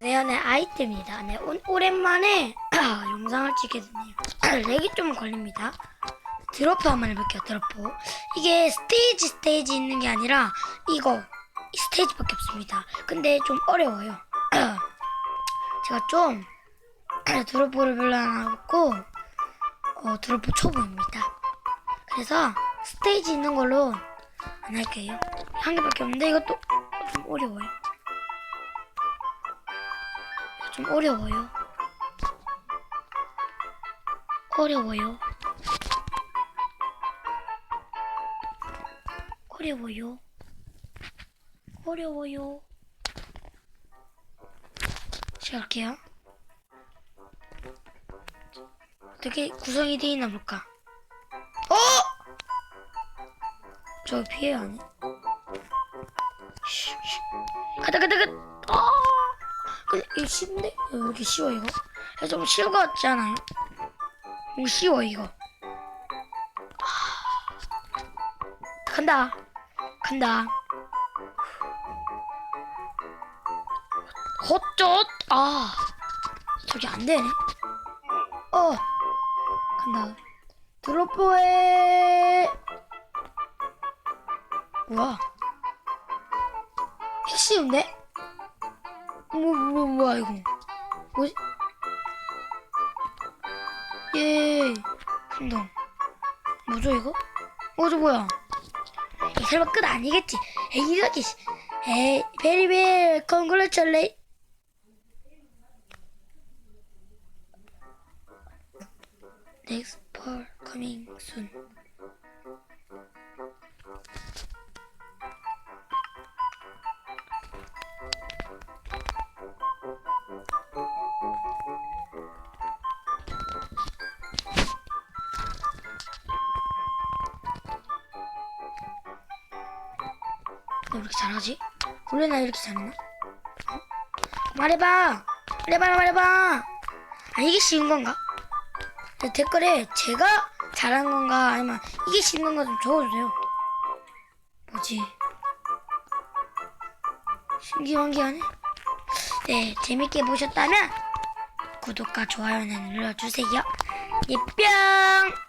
네, 네, 아이템입니다. 네, 오, 오랜만에 영상을 찍게 되네요. 렉이 좀 걸립니다. 드로프 한번 해볼게요, 드로프. 이게 스테이지 스테이지 있는 게 아니라 이거 이 스테이지밖에 없습니다. 근데 좀 어려워요. 제가 좀 드로프를 별로 안 하고 어, 드로프 초보입니다. 그래서 스테이지 있는 걸로 안 할게요. 한 개밖에 없는데 이것도 좀 어려워요. 좀 어려워요. 어려워요. 어려워요. 어려워요. 시작할게요. 어떻게 구성이 되어 있나 볼까? 어! 저 피해요, 아니? 쉿, 쉿. 가다, 가다, 가다. 아! 근데 이거 쉽네? 왜 이렇게 쉬워, 이거? 좀 쉬운 것 같지 않아요? 너무 쉬워, 이거. 아. 간다. 간다. 헛젓! 아. 저기 안 되네. 어. 간다. 드롭보에. 우와. 핵쉬운데? 뭐, 뭐, 뭐야, 이거. 뭐지? 예. 감동. 뭐죠, 이거? 어, 저 뭐야? 이 설마 끝 아니겠지? 에이, 이렇게. 씨. 에이, 베리베리, 컨그레츄레이. Next part coming soon. 왜 이렇게 잘하지? 원래 나 이렇게 잘했나? 어? 말해봐! 말해봐, 말해봐! 아, 이게 쉬운 건가? 네, 댓글에 제가 잘한 건가 아니면 이게 쉬운 건가 좀 적어주세요. 뭐지? 신기한기하네. 네, 재밌게 보셨다면 구독과 좋아요는 눌러주세요. 예뿅!